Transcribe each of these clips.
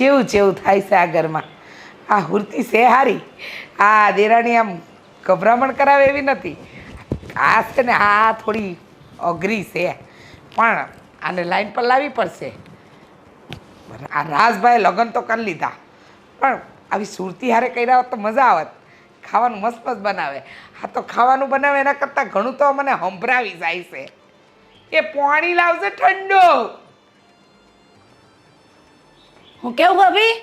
જેવું જેવું થાય છે આ ઘરમાં. આ હુરતી છે હારી. આ દેરાણી આમ ગભરામણ કરાવે એવી નથી. આ છે ને આ થોડી અઘરી છે. પણ આને લાઈન પર લાવવી પડશે. આ રાજભાઈ લગ્ન તો કરી લીધા. પણ આવી સુરતી હારે કર્યા હોત તો મજા આવત. ખાવાનું મસ્ત મસ્ત બનાવે. હા તો ખાવાનું બનાવે એના કરતાં ઘણું તો મને સંભળાવી જાય છે. એ પાણી લાવશે ઠંડુ. હું કેવું ભાભી?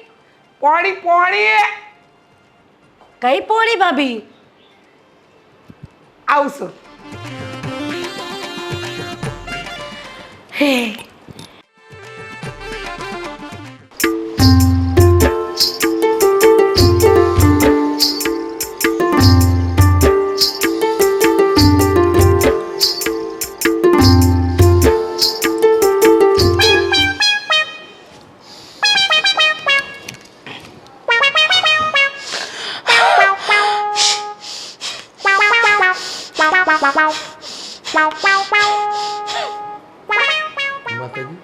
પોણી પોણી કઈ પોણી ભાભી? આવશું. હે માતાજી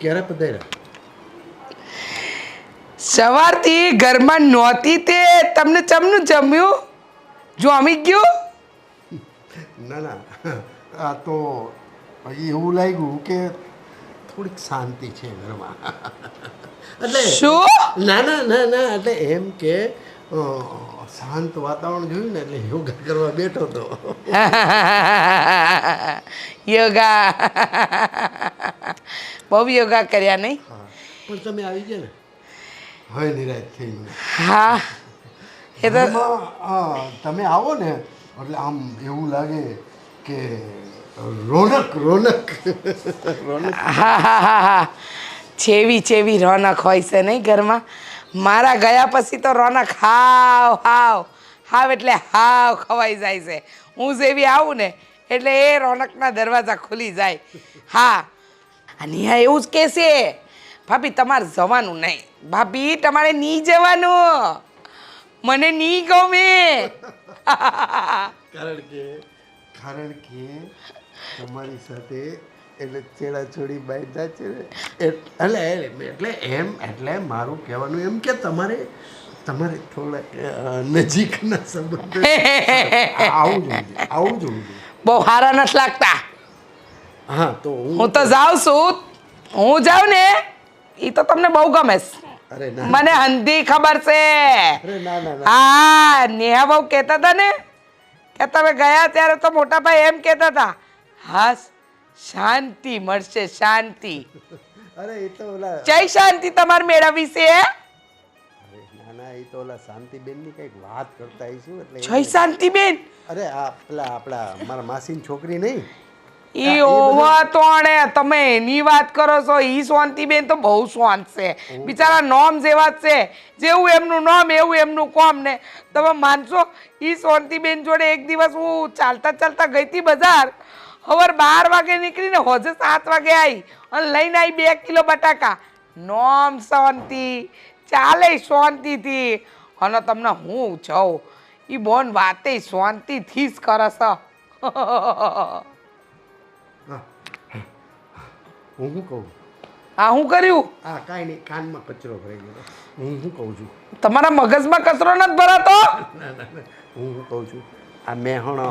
ક્યારે પધાર્યા સવારથી ઘરમાં નહોતી તે. તમને ચમનું જમ્યું? જોમી ગયું? ના ના. આ તો એવું લાગ્યું કે થોડીક શાંતિ છે ઘરમાં. એટલે શું? ના ના ના ના. એટલે એમ કે શાંત વાતાવરણ જોયું ને એટલે યોગા કરવા બેઠો હતો યોગા. બહુ યોગા કર્યા નહીં? પણ તમે આવી ગયા ને? હવે નિરાશ થઈ હા. એ તો તમે આવો ને એટલે આમ એવું લાગે કે રોનક રોનક. રોનક હા હા હા હા. છેવી છેવી રોનક હોય છે નહીં ઘરમાં? મારા ગયા પછી તો રોનક હાવ હાવ હાવ એટલે હાવ ખવાઈ જાય છે. હું જેવી આવું ને એટલે એ રોનકના દરવાજા ખુલી જાય. હા અને હા એવું જ કહેશે ભાભી, તમારે જવાનું નહીં. ભાભી, તમારે નહીં જવાનું. મને નહીં ગમે. કારણ કે કારણ કે તમારી સાથે એટલે ચેડા છોડી જાય છે એટલે એટલે એમ એટલે મારું કહેવાનું એમ કે તમારે તમારે થોડા નજીકના સંબંધ આવું જોઈએ આવું જોઈએ. બહુ સારા નથી લાગતા. હા તો હું હું તો જાઉં છું. હું જાઉં ને એ તો તમને બહુ ગમે છે. મને હંધી ખબર છે. હા નેહા બહુ કહેતા હતા ને કે તમે ગયા ત્યારે તો મોટા ભાઈ એમ કહેતા હતા હાસ શાંતિ મળશે શાંતિ. અરે એ તો ઓલા જય શાંતિ તમારે મેળવવી છે અરે ના ના એ તો ઓલા શાંતિબેનની કંઈક વાત કરતા આવીશું એટલે જય શાંતિ અરે આ પેલા આપણા મારા માસીની છોકરી નહીં? ઈ ઓવા તોણે તમે એની વાત કરો છો ઈ શાંતિબેન તો બહુ શાંત છે. બિચારા નોમ જેવા જ છે. જેવું એમનું નામ એવું એમનું કોમ ને. તમે માનશો ઈ શાંતિબેન જોડે એક દિવસ હું ચાલતા ચાલતા ગઈ હતી બજાર હવે બાર વાગે નીકળીને હોજે સાત વાગે આવી અને લઈને આવી બે કિલો બટાકા. નોમ શાંતિ ચાલે શાંતિથી. અને તમને હું જાઉં. એ બોન વાતે શાંતિથી જ કરે છે. હું. શું કહું? આ હું કર્યું? હા કાંઈ નહીં કાનમાં કચરો ભરાઈ ગયો. હું શું કહું છું? તમારા મગજમાં કચરો નથી ભરાતો? હું શું કહું છું? આ મેહણો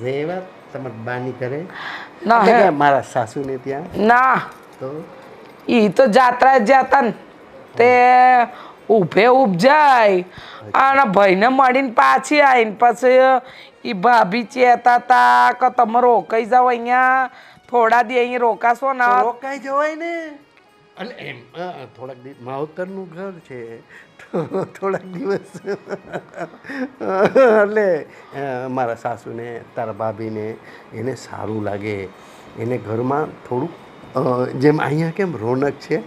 જેવા તમારા બાની કરે ના મારા સાસુને ત્યાં? ના. તો? એ તો જાત્રા જતા ને. તે ઉભે જાય અને ભાઈને મળીને પાછી આવીને પછી એ ભાભી ચેતા તા કે તમે રોકાઈ જાઓ અહીંયા. થોડા દી અહીં રોકાશો ને. રોકાઈ જવાય ને? એટલે એમ થોડાક દિવસ માવતરનું ઘર છે. થોડાક દિવસ. એટલે મારા સાસુને, તારા ભાભીને એને સારું લાગે. એને ઘરમાં થોડુંક જેમ અહીંયા કેમ રોનક છે,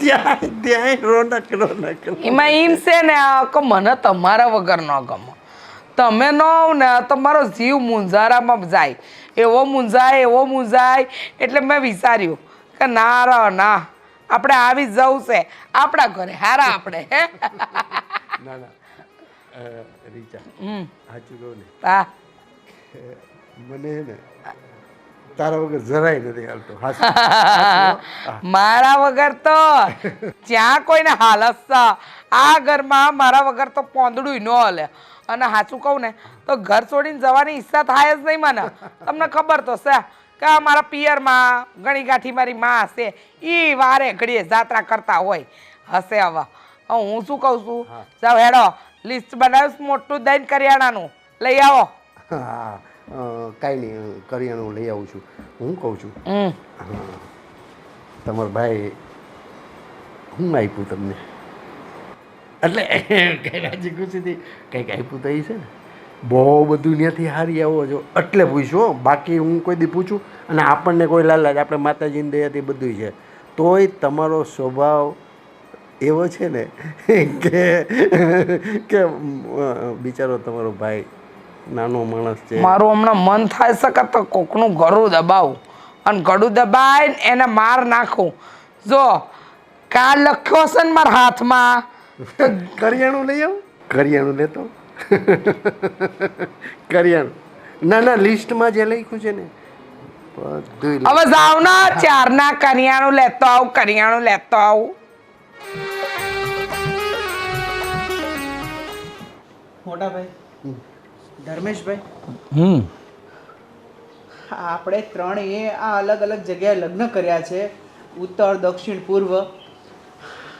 ત્યાં ત્યાં રોનક રોનક. એમાં એમ છે ને, આ મને તમારા વગર ન ગમો. તમે ન ને તમારો જીવ મુંજારામાં જાય. એવો મુંજાય એવો મુંજાય, એટલે મેં વિચાર્યું કે ના ર, ના. આપણે આવી જવું છે. આપણા ઘરે હારા આપણે હે? ના ના. રીચા સાચું કહું ને. હા. મને ને તારા વગર જરાય નથી હાલતો. મારા વગર તો જ્યાં કોઈને હાલત આ ઘરમાં મારા વગર તો પોંદડું ન હલે. અને સાચું કહું ને તો ઘર છોડીને જવાની ઈચ્છા થાય જ નહીં મને. તમને ખબર તો છે. કે અમારા પિયરમાં ઘણી ગાંઠી મારી માં હશે. એ વારે ઘડીએ જાત્રા કરતા હોય. હશે હવે. હું શું કહું છું? જાઓ હેડો લિસ્ટ બનાવીશ મોટું દઈને કરિયાણાનું. લઈ આવો. કાંઈ નહીં કરિયાણું લઈ આવું છું. હું કહું છું. તમારો ભાઈ હું આપ્યું તમને? એટલે કંઈ રાજી ખુશીથી કંઈક આપ્યું તો એ છે ને. બહુ બધું ત્યાંથી હારી આવો છો. એટલે પૂછ્યું હો. બાકી હું કોઈ દી પૂછું? અને આપણને કોઈ લાલાજ આપણે માતાજીની દયાથી બધું છે. તોય તમારો સ્વભાવ એવો છે ને કે કે બિચારો તમારો ભાઈ નાનો માણસ છે. મારું હમણાં મન થાય શકે તો કોકનું ગળું દબાવું. અને ગળું દબાઈને એને માર નાખું. જો કા લખ્યો છે ને મારા હાથમાં. કરિયાણું લઈ આવું. કરિયાણું લેતો. કરિયાણું ના ના લિસ્ટમાં જે લખ્યું છે ને બધું હવે જાવ ને ચારના કરિયાણું લેતો આવું કરિયાણું લેતો આવું. મોટા ભાઈ ધર્મેશભાઈ હમ. આપણે ત્રણેય આ અલગ અલગ જગ્યાએ લગ્ન કર્યા છે ઉત્તર દક્ષિણ પૂર્વ.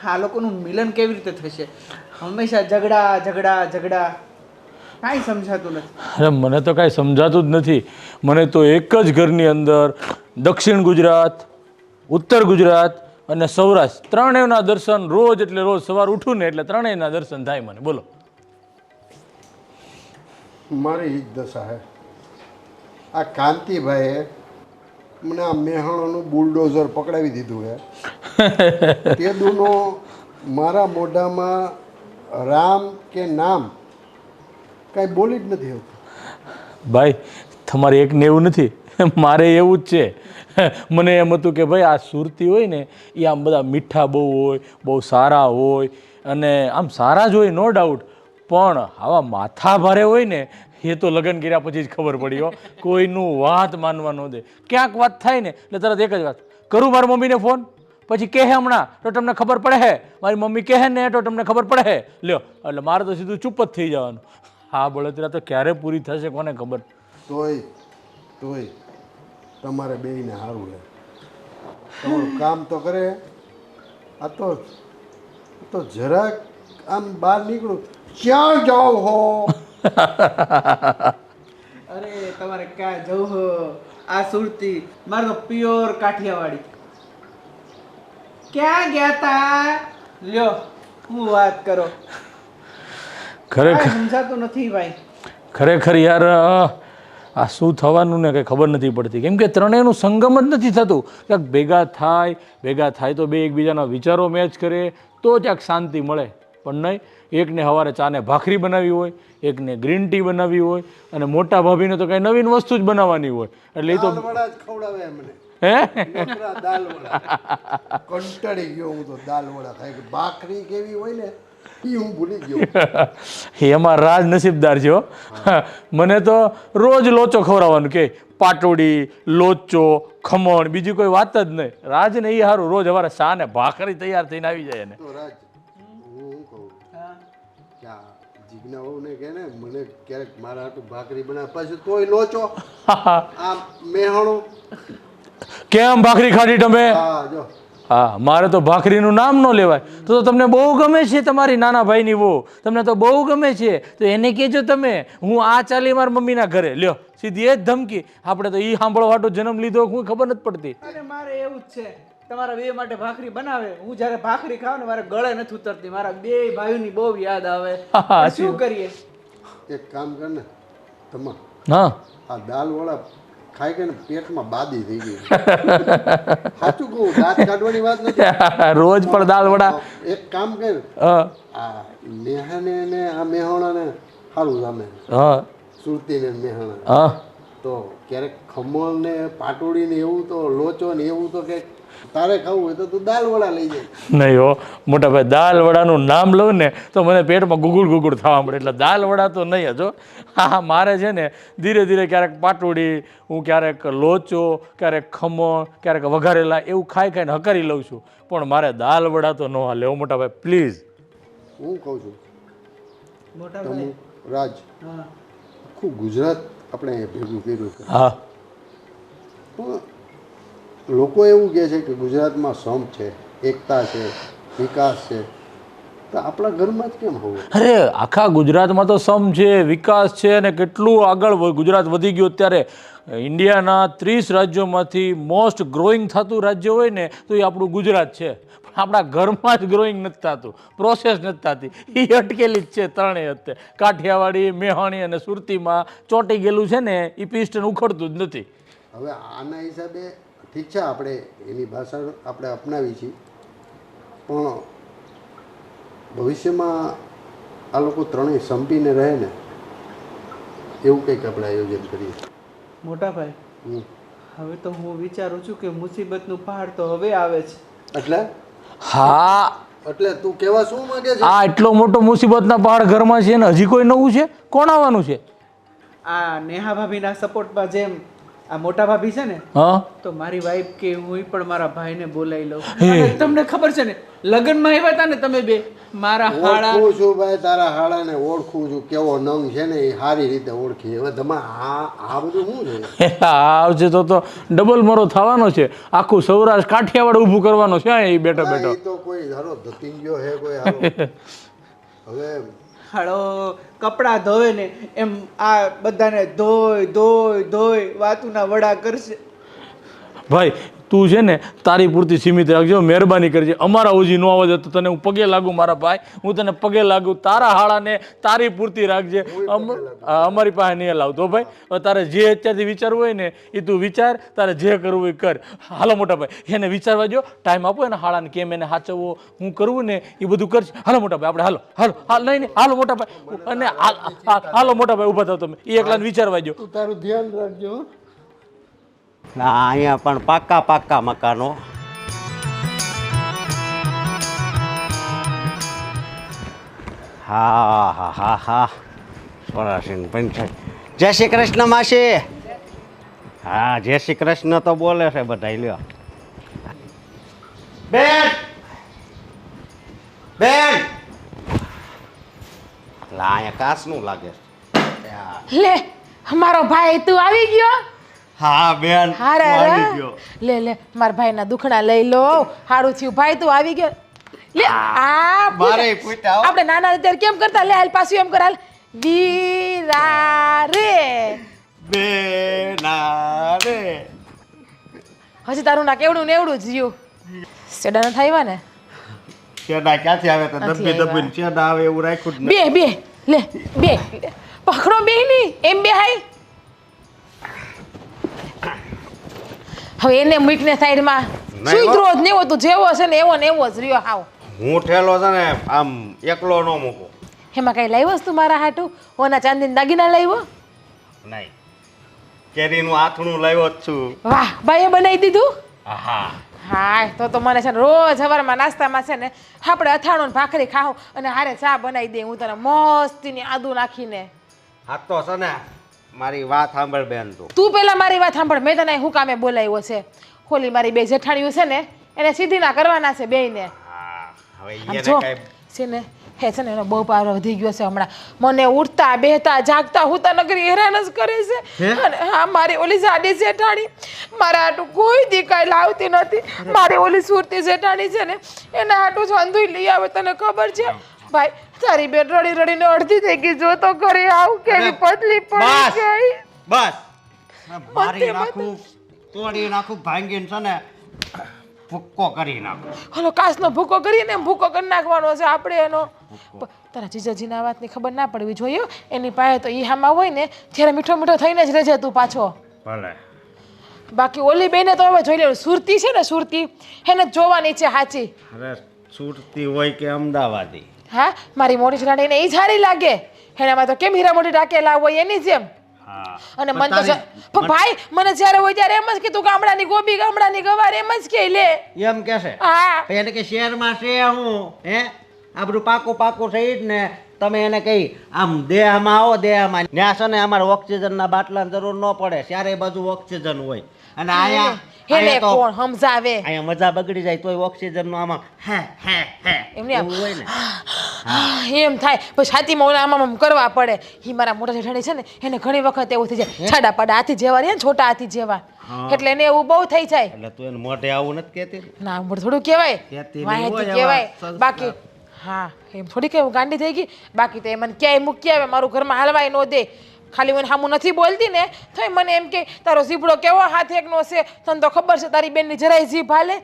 આ લોકોનું મિલન કેવી રીતે થશે? હંમેશા ઝઘડા ઝઘડા ઝઘડા. કાંઈ સમજાતું નથી. અરે મને તો કાંઈ સમજાતું જ નથી. મને તો એક જ ઘરની અંદર દક્ષિણ ગુજરાત ઉત્તર ગુજરાત અને સૌરાષ્ટ્ર ત્રણેયના દર્શન રોજ એટલે રોજ સવાર ઉઠું ને એટલે ત્રણેયના દર્શન થાય મને. બોલો. મારી જ દશા હે. આ કાંતિભાઈએ મને આ મેહાણોનું બુલડોઝર પકડાવી દીધું હે. તે દુનો મારા મોઢામાં રામ કે નામ? કાંઈ બોલી જ નથી ભાઈ, તમારે એકને એવું નથી. મારે એવું જ છે. મને એમ હતું કે ભાઈ, આ સુરતી હોય ને એ આમ બધા મીઠા બહુ હોય, બહુ સારા હોય, અને આમ સારા જ હોય, નો ડાઉટ પણ આવા માથા ભારે હોય ને, એ તો લગ્ન કર્યા પછી જ ખબર પડી, હો. કોઈનું વાત માનવા ન દે. ક્યાંક વાત થાય ને, એટલે તરત એક જ વાત. કરું મારા મમ્મીને ફોન પછી કહે હમણાં તો તમને ખબર પડે હે? મારી મમ્મી કહે ને તો તમને ખબર પડે હે? લ્યો એટલે મારે તો સીધું ચૂપ જ થઈ જવાનું. હા બળતરા તો ક્યારે પૂરી થશે કોને ખબર? તોય તોય તમારે બેયને સારું રહે. તમારું કામ તો કરે આ તો તો જરાક આમ બહાર નીકળું. ક્યાં જાઓ હો? અરે તમારે ક્યાં જવું હો? આ સુરતી મારે તો પ્યોર કાઠિયાવાડી. ક્યાં ગયા તા? લ્યો હું વાત કરો. ખરેખર સમજાતું નથી ભાઈ. ખરેખર યાર આ શું થવાનું ને કંઈ ખબર નથી પડતી. કેમ કે ત્રણેયનું સંગમ જ નથી થતું. ક્યાંક ભેગા થાય ભેગા થાય તો બે એકબીજાના વિચારો મેચ કરે તો ક્યાંક શાંતિ મળે. પણ નહીં એકને સવારે ચાને ભાખરી બનાવી હોય એકને ગ્રીન ટી બનાવી હોય અને મોટા ભાભીને તો કઈ નવીન વસ્તુ જ બનાવવાની હોય. એટલે એ તો દાલ વડા જ ખવડાવે મને હે? નકરા દાલ વડા. કંટાળી ગયો હું તો દાલ વડા ખાઈ ભાખરી કેવી હોય ને એ હું ભૂલી ગયો. એમાં રાજ નસીબદાર છે હો. મને તો રોજ લોચો ખવડાવવાનું કે પાટોડી લોચો ખમણ બીજી કોઈ વાત જ નહીં. રાજ ને એ સારું રોજ અમારે શા ને ભાખરી તૈયાર થઈને આવી જાય ને જીજ્ઞા વહુને કે ને મને ક્યારેક મારા હાટું ભાખરી બનાવે પાછું તોય લોચો. આ મેહણું. કેમ ભાખરી ખાધી તમે? હા જો. હા મારે તો ભાખરીનું નામ ન લેવાય. તો તમને બહુ ગમે છે તમારી નાના ભાઈની વો તમને તો બહુ ગમે છે. તો એને કહેજો તમે હું આ ચાલી મારા મમ્મીના ઘરે. લ્યો સીધી એ જ ધમકી. આપણે તો એ સાંભળવાટો જન્મ લીધો હું ખબર નથી પડતી. મારે એવું જ છે. તમારા બે માટે ભાખરી બનાવે. હું જ્યારે ભાખરી ખાવ ને મારે ગળે નથી ઉતરતી. મારા બે ભાઈઓની બહુ યાદ આવે. શું કરીએ? એક કામ કર ને તમા હા. આ દાલ વડા ખાઈ કે ને પેટમાં બાદી થઈ ગઈ. સાચું કહું દાંત કાઢવાની વાત નથી. રોજ પણ દાલ વડા એક કામ કર. હા. આ મેહાને ને આ મેહોણાને સારું જામે. હા. સુરતી ને મેહાણા હા. તો ક્યારેક ખમણ ને પાટોડી ને એવું તો લોચો ને એવું તો કે તારે ખાવું હોય તો તું દાલ વડા લઈ જાય. નહીં હો મોટા ભાઈ દાલ વડાનું નામ લઉં ને તો મને પેટમાં ગુગુડ ગુગુડ થવા મળે એટલે દાલ વડા તો નહીં હજો. હા મારે છે ને ધીરે ધીરે ક્યારેક પાટોડી હું ક્યારેક લોચો ક્યારેક ખમણ ક્યારેક વઘારેલા એવું ખાઈ ખાઈને હકારી લઉં છું. પણ મારે દાલ વડા તો ન હાલે હો મોટા ભાઈ પ્લીઝ. હું કહું છું મોટા ભાઈ. રાજ આખું ગુજરાત આપણે ભેગું કર્યું હા. પણ લોકો એવું કહે છે કે ગુજરાતમાં સમ છે એકતા છે વિકાસ છે. તો આપણા ઘરમાં જ કેમ હોવું? અરે આખા ગુજરાતમાં તો સમ છે વિકાસ છે અને કેટલું આગળ ગુજરાત વધી ગયું અત્યારે. ઇન્ડિયાના ત્રીસ રાજ્યોમાંથી મોસ્ટ ગ્રોઈંગ થતું રાજ્ય હોય ને તો એ આપણું ગુજરાત છે. પણ આપણા ઘરમાં જ ગ્રોઈંગ નથી થતું પ્રોસેસ નથી થતી. એ અટકેલી જ છે ત્રણેય અત્યારે. કાઠિયાવાડી મેહાણી અને સુરતીમાં ચોંટી ગયેલું છે ને એ પિસ્ટન ઉખડતું જ નથી. હવે આના હિસાબે ઠીક છે આપણે એની ભાષા આપણે અપનાવી છીએ. પણ ભવિષ્યમાં આ લોકો ત્રણેય સંપીને રહે ને એવું કંઈક આપણે આયોજન કરીએ. મોટાભાઈ હમ. હવે તો હું વિચારું છું કે મુસીબતનું પહાડ તો હવે આવે છે. એટલે? હા. એટલે તું કહેવા શું માંગે છે? આ એટલો મોટો મુસીબતના પહાડ ઘરમાં છે ને હજી કોઈ નવું છે? કોણ આવવાનું છે? આ નેહા ભાભીના સપોર્ટમાં જેમ આ મોટા ભાભી છે ને તો મારી વાઈફ કે હું પણ મારા ભાઈને બોલાવી લઉં. તમને ખબર છે ને લગ્નમાં આવ્યા હતા ને તમે બે મારા હાડા ઓળખું છું ભાઈ તારા હાડાને ઓળખું છું. કેવો નંગ છે ને એ સારી રીતે ઓળખી. હવે તમે આ આ બધું શું છે? આવજે તો તો ડબલ મરો થવાનો છે. આખું સૌરાષ્ટ્ર કાઠિયાવાડ ઊભું કરવાનો છે એ બેઠો બેઠો. તો કોઈ હારો ગયો હે કોઈ હારો. હવે હાડો કપડાં ધોવે ને એમ આ બધાને ધોઈ ધોઈ ધોઈ વાતુના વડા કરશે. ભાઈ તું છે ને તારી પૂરતી સીમિત રાખજો મહેરબાની કરજે. અમારા ઓજી ન આવે તો તને હું પગે લાગુ મારા ભાઈ. હું તને પગે લાગુ. તારા હાળાને તારી પૂરતી રાખજે. અમારી પાસે નહીં લાવતો ભાઈ. તારે જે અત્યારથી વિચારવું હોય ને એ તું વિચાર તારે જે કરવું હોય એ કર. હાલો મોટા ભાઈ એને વિચારવા જો ટાઈમ આપો એને હાળાને કેમ એને સાચવવો હું કરવું ને એ બધું કરશે હાલો મોટા ભાઈ આપણે હાલો હાલો હાલ નહીં નહીં હાલો મોટા ભાઈ. અને હાલ- મોટા ભાઈ ઊભા થાવ તમે. એ એકલાને વિચારવા જો તારું ધ્યાન રાખજો અહીંયા પણ પાક્કા પાક્કા મકાનો. હા હા હા હા. સોરાસીન પંચાયત જય શ્રી કૃષ્ણ માસી. હા, જય શ્રી કૃષ્ણ તો બોલે છે બધા લ્યો. બેન! બેન! લા, અહીંયા કાચનું લાગે લે, અમારો ભાઈ તું આવી ગયો? હા બેન હારે લે લે મારા ભાઈના દુખણા લઈ લો. હારું થયું. ભાઈ તું આવી ગયો. લે આ મારે આપણે નાના અત્યારે કેમ કરતા? લે હાલ પાછું એમ કર હાલ. વીરા રે. બેના રે. હજી તારું ના કેવડું ને એવડું જ રહ્યું. સેડા ના થાય ને? સેડા ક્યાંથી આવે તો દબી દબી? દબ્બીને આવે એવું રાખ્યું બે બે લે બે. પકડો બે ની એમ બે હાય. હવે એને મૂકને સાઈડમાં સુધરો જ નહીં હોતું જેવો છે ને એવો ને એવો જ રહ્યો હાવ. હું ઠેલો છે ને આમ એકલો ન મૂકું. એમાં કઈ લાવ્યો તું મારા હાટું? ઓના ચાંદીના દાગીના લાવ્યો? નહીં. કેરીનું આથણું લાવ્યો જ છું. વાહ ભાઈએ બનાવી દીધું? હા હા તો તો મને છે ને રોજ સવારમાં નાસ્તામાં છે ને આપણે અથાણું ને ભાખરી ખાઉં અને હારે ચા બનાવી દે. હું તને મસ્તીની આદુ નાખીને. હા તો છે ને મારી વાત સાંભળ બેન તું. તું પેલા મારી વાત સાંભળ. મેં તને હું કામે બોલાવ્યો છે? હોલી મારી બે જેઠાણીઓ છે ને એને સીધી ના કરવાના છે બેયને. હવે એને જો કઈ છે ને હે છે ને એનો બહુ પારો વધી ગયો છે હમણાં. મને ઉઠતા બેહતા જાગતા હુતા નગરી હેરાન જ કરે છે. અને હા મારી ઓલી સાડી જેઠાણી મારા આટું કોઈ દી કાંઈ લાવતી નથી. મારી ઓલી સુરતી જેઠાણી છે ને એના હાટું છંદુય લઈ આવે તને ખબર છે? ભાઈ તારી બેન રડી રડીને અડધી થઈ ગઈ જો તો ઘરે આવ કેવી પતલી પડી. ગઈ. બસ. મારી. નાખું તોડી નાખું ભાંગીને છે ને ભૂક્કો કરી નાખું. હલો કાસનો ભૂકો કરીને એમ ભૂકો કરી નાખવાનો છે આપણે એનો. તારા જીજાજીના વાતની ખબર ના પડવી જોઈએ એની પાસે તો ઈ હામાં હોય ને ત્યારે મીઠો મીઠો થઈને જ રહેજે તું પાછો. ભલે. બાકી ઓલી બેને તો હવે જોઈ લેવું સુરતી છે ને સુરતી એને જોવાની છે સાચી અરે સુરતી હોય કે અમદાવાદી? હા? મારી મોટી રાણીને એ સારી લાગે. એનામાં તો કેમ હીરા મોટી રાખેલા હોય એની જેમ? અને મન તો પણ ભાઈ મને જ્યારે હોય ત્યારે એમ જ કીધું ગામડાની ગોબી ગામડાની ગવાર એમ જ કે લે. એમ કે છે? હા. એને કે શહેરમાં છે હું? હે? આ બધું પાકું પાકું થઈ જ ને. તમે એને કહી આમ દેહમાં આવો દેહમાં. ન્યાસ ને અમારે ઓક્સિજનના બાટલાની જરૂર ન પડે. ત્યારે બધું ઓક્સિજન હોય. અને અહીંયા હેલે કોણ સમજાવે અહીંયા મજા બગડી જાય તોય ઓક્સિજનનું આમાં હે હે હે. એમને એવું હોય ને. એમ થાય. પછી છાતીમાં ઓલા આમાં આમ કરવા પડે. એ મારા મોટા જેઠાણી છે ને એને ઘણી વખત એવું થઈ જાય. છાડા પાડા હાથી જેવા ને છોટા હાથી જેવા. એટલે એને એવું બહુ થઈ જાય. એટલે તું એને મોઢે આવું નથી કહેતી? ના મોઢે થોડું કહેવાય. માહિતી કહેવાય. બાકી હા એમ થોડી કે ગાંડી થઈ ગઈ. બાકી તો એ મને ક્યાંય મૂકી આવે મારું ઘરમાં હાલવાય ન દે. ખાલી મને હામું નથી બોલતી ને તો મને એમ કે તારો ઝીબડો કેવો હાથ એકનો છે? તને તો ખબર છે તારી બેનની જરાય જીભ હાલે?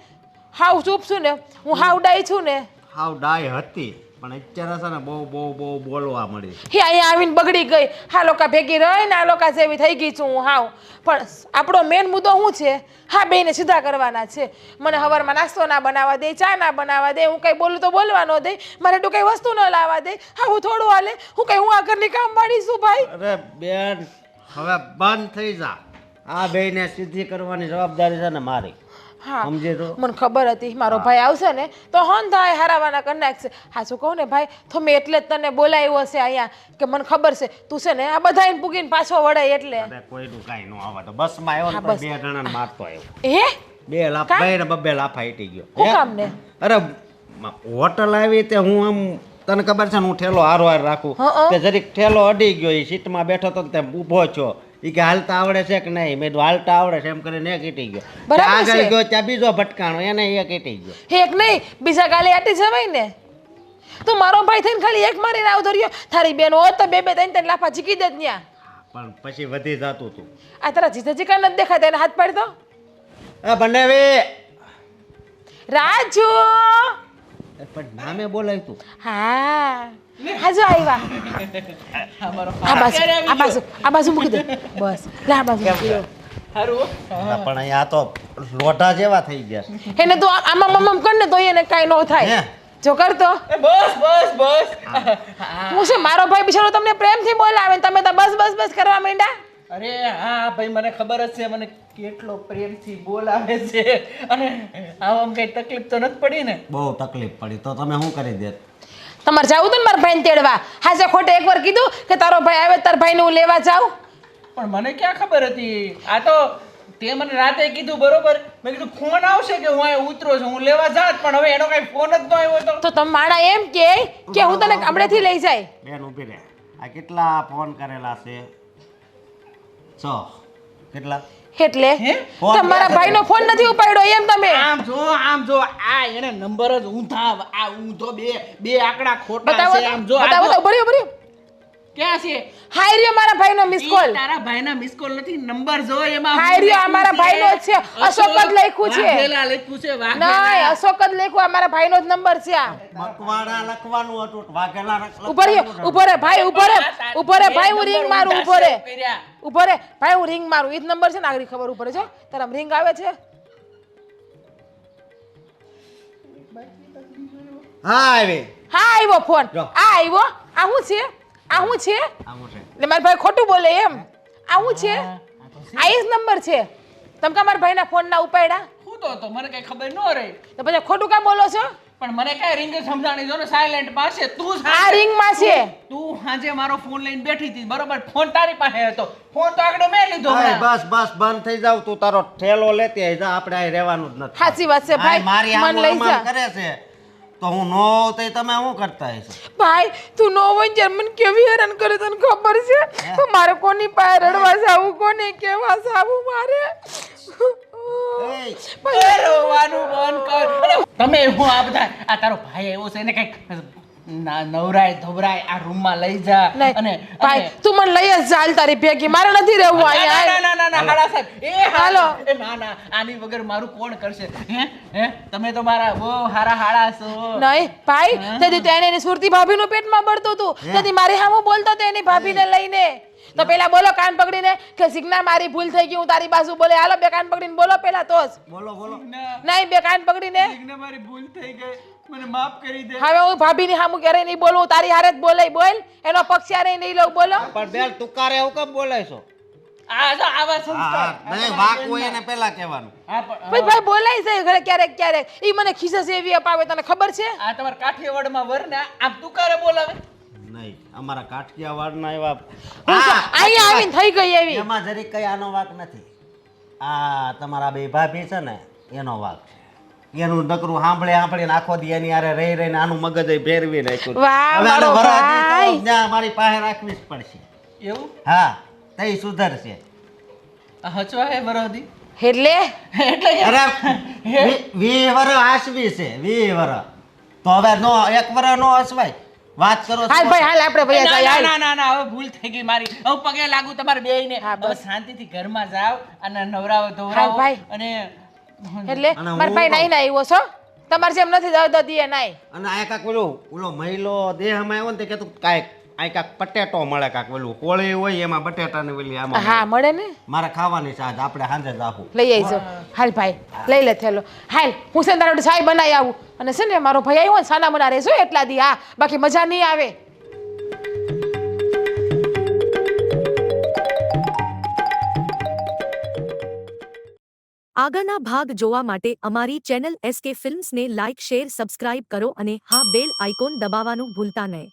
હાવ ચૂપ છું ને હું હાવ ડાય છું ને. હાવ ડાય હતી. પણ અત્યારે છે ને બહુ બહુ બહુ બોલવા મળી હે અહીંયા આવીને બગડી ગઈ. હા લોકા ભેગી રહી ને આ લોકા જેવી થઈ ગઈ છું હું હાવ. પણ આપણો મેન મુદ્દો શું છે? હા બેને સીધા કરવાના છે. મને હવારમાં નાસ્તો ના બનાવવા દે ચા ના બનાવવા દે હું કંઈ બોલું તો બોલવા ન દે. મારે તો કંઈ વસ્તુ ન લાવવા દે. હા હું થોડું હાલે. હું કંઈ હું આ ઘરની કામ વાળી છું ભાઈ? અરે બેન. હવે બંધ થઈ જા. આ બેને સીધી કરવાની જવાબદારી છે ને મારી. સમજે તો. મને ખબર હતી મારો ભાઈ આવશે ને તો હોન થાય હારાવાના કરી નાખશે હા શું કહું ને ભાઈ તો મેં એટલે જ તને બોલાવ્યો હશે અહીંયા કે મને ખબર છે તું છે ને આ બધા પૂગીને પાછો વળાય એટલે. કોઈનું કાંઈ ન આવે તો બસમાં આવ્યો ને બે જણાને મારતો આવ્યો. હે? બે લાફ ભાઈ ને બબ્બે લાફા હીટી ગયો. હું હે? કામ ને? અરે હોટલ આવી તે હું આમ તને ખબર છે ને હું ઠેલો હારો રાખું તે જરીક ઠેલો અડી ગયો એ સીટમાં બેઠો તો તેમ ઊભો છો. એ કે હાલતા આવડે છે કે નહીં? મેં હાલતા આવડે છે એમ કરીને એક કેટી ગયો. બરાબર આગળ ગયો ત્યાં બીજો ભટકાણો એને એક ઈટી ગયો. એક નહીં બીજા ગાલે આટી જવાય ને. તું મારો ભાઈ થઈને ખાલી એક મારીને આવ ધર્યો. તારી બેન હોત તો બે બે ત્રણ ત્રણ લાફા ચીકી દે ત્યાં પણ પછી વધી જતું હતું આ તારા જીજાજી કાંઈ નથી દેખાતા એને હાથ પાડી દો. એ બંનેવી રાજુ! એ પણ નામે બોલાય તું. હા. હાજો આવ્યા આ બાજુ આ બાજુ આ બાજુ મૂકી દે બસ લે આ બાજુ પણ અહીંયા આ તો લોટા જેવા થઈ ગયા. એને તું આમાં મમ્મ કર ને તો એને કાંઈ ન થાય. હે? જો કરતો બસ બસ બસ. હું. છે મારો ભાઈ બિચારો તમને પ્રેમથી બોલાવે ને તમે તો બસ બસ બસ કરવા માંડ્યા? અરે હા ભાઈ મને ખબર જ છે મને કેટલો પ્રેમથી બોલાવે છે. અને આમ કઈ તકલીફ તો નથી પડી ને? બહુ તકલીફ પડી. તો તમે શું કરી દેત? તમારે જવું હતું ને મારા ભાઈને તેડવા? હાજે ખોટે એકવાર કીધું કે તારો ભાઈ આવે તાર ભાઈને હું લેવા જાઉં? પણ મને ક્યાં ખબર હતી? આ તો તે મને રાતે કીધું બરોબર? મેં કીધું ફોન આવશે કે હું અહીંયા ઉતરો છું હું લેવા જાત પણ હવે એનો કઈ ફોન જ ન આવ્યો તો. તો તમે માણા એમ કે કે હું તને ગામડેથી લઈ જાય? બેન ઊભી રહે. આ કેટલા ફોન કરેલા છે? છ કેટલા? એટલે હે? તમારા ભાઈનો ફોન નથી ઉપાડ્યો એમ તમે. આમ જો આમ જો આ એને નંબર જ ઊંધા આ ઊંધો બે બે આંકડા ખોટા છે આમ જો બતાવો તો ભર્યો ભર્યો. ક્યાં છે? હાઈ મારા ભાઈનો મિસ કોલ તારા ભાઈના મિસ કોલ નથી નંબર જો એમાં હાય રહ્યો, ભાઈનો છે. અશોક જ લખ્યું છે. વાઘેલા લખ્યું છે વાઘેલા. અશોક જ લખ્યું આ મારા ભાઈનો જ નંબર છે આ. મકવાણા લખવાનું હતું વાઘેલા ઊભો રહ્યો ઊભો રે ભાઈ ઊભો રે ઊભો રે ભાઈ હું રીંગ મારું ઊભો રે. ઊભો રે. ભાઈ હું રિંગ મારું. એ જ નંબર છે ને આગળ ખબર ઉપર છે. તારા રિંગ આવે છે? હા આવે. હા આવ્યો ફોન. આ આવ્યો. આ શું છે? આ શું છે? આવું છે. એટલે મારા ભાઈ ખોટું બોલે એમ. આ શું છે? આ એ જ નંબર છે. તમે કા મારા ભાઈના ફોન ના ઉપાડ્યા? હું તો મને કઈ ખબર ન રહી. તો પછી ખોટું કામ બોલો છો? પણ મને કઈ રિંગ સમજાણી જો ને સાયલેન્ટ પાસે તું આ રિંગ રિંગમાં છે. તું સાંજે મારો ફોન લઈને બેઠી હતી બરોબર? ફોન તારી પાસે હતો. ફોન તો આગળ મેં લીધો ભાઈ બસ બસ બંધ થઈ જાવ તું તારો ઠેલો લેતી આવી જા આપણે અહીં રહેવાનું જ નથી. સાચી વાત છે ભાઈ મારી મન આમ લઈ કરે છે. તો હું નો તો તમે શું કરતા હશો? ભાઈ તું નો હોય જર્મન કેવી હેરાન કરે તને ખબર છે? મારે કોની પાસે રડવા જાવું કોને કેવા જાવું મારે? રોવાનું બંધ કર. તમે હું આ બધા આ તારો ભાઈ આવ્યો છે એને કંઈક ના નવરાય ધવરાય આ રૂમમાં લઈ જા. નહીં, અને ભાઈ તું મને લઈ જ ચાલ તારી ભેગી. મારે નથી રહેવું ના, ના, ના, ના, ના, હાડા સાહેબ. એ હા- હાલો. એ ના, ના, આની વગર મારું કોણ કરશે? હે? હે? તમે તો મારા બહુ હારા હાડા છો. નહીં ભાઈ તેથી તેને એની સુરતી ભાભીનું પેટમાં બળતું હતું. તેથી મારી હામું બોલતો એની ભાભીને લઈને. તો પેલા બોલો કાન પકડીને કે સિગ્નલ મારી ભૂલ થઈ ગઈ હું તારી બાજુ બોલે. હાલો બે કાન પકડીને બોલો પેલા તો જ બોલો. બોલો નહીં બે કાન પકડીને. સિગ્ના મારી ભૂલ થઈ ગઈ. મને માફ કરી દે. હવે હું ભાભીની સામું ક્યારેય નહીં બોલું તારી હારે જ બોલે બોલ. એનો પક્ષ ક્યારેય નહીં લઉં બોલો. પણ બેન તુકારે એવું કેમ બોલે છો? આ જો આવા સંસ્કાર. નહીં વાક હોય એને પેલા કહેવાનું. હા પણ ભાઈ ભાઈ બોલાય છે ઘરે ક્યારેક ક્યારેક. ઈ મને ખીસે એવી અપાવે તને ખબર છે? આ તમારા કાઠિયાવાડમાં વર ને આમ તુકારે બોલાવે? નહીં. અમારા કાઠિયાવાડના એવા હા, અહીંયા આવીને થઈ ગઈ એવી. એમાં જરીક કઈ આનો વાક નથી. આ તમારા બે ભાભી છે ને એનો વાક છે. એનું નકરું સાંભળે સાંભળીને આખો દી એની આરે રહી રહીને આનું મગજ એ ફેરવી નાખ્યું. હવે આનો. ત્યાં મારી પાસે રાખવી જ પડશે. એવું? હા તે સુધરશે. આ હચવા હે વરહદી એટલે? એટલે અરે વી- વર આસવી છે વી વર તો હવે નો એક વર નો હસવાય વાત કરો. હાલ ભાઈ હાલ આપણે ભાઈ ના, જાય ના ના ના ના હવે ભૂલ થઈ ગઈ મારી. હવે પગે લાગુ તમારે બેયને. હવે શાંતિથી ઘરમાં જાવ અને નવરાવો હાલ ધોવરાવો અને એટલે મારા ભાઈ નહીં ના આવ્યો છો? તમારે જેમ નથી દર્દ દીએ નાઈ. અને આ કાક પેલું ઓલો મહિલો દેહમાં આવ્યો ને તે કહેતું કાંઈક આ કાક પટેટો મળે કાક પેલું કોળી હોય એમાં બટેટાની પેલી આમાં હા મળે. ને? મારે ખાવાની છે આજ આપણે સાંજે જ આપું. લઈ આવીશું હાલ ભાઈ લઈ લે થેલો. હાલ હું ને ચાય બનાવી આવું. અને છે ને મારો ભાઈ આવ્યો સાના મના રહેશો એટલા દી, હા, બાકી મજા નહીં આવે. આગળના ભાગ જોવા માટે અમારી ચેનલ એસકે ફિલ્મ્સને લાઇક, શેર, સબસ્ક્રાઇબ કરો અને હા, બેલ આઇકોન દબાવવાનું ભૂલતા નહીં.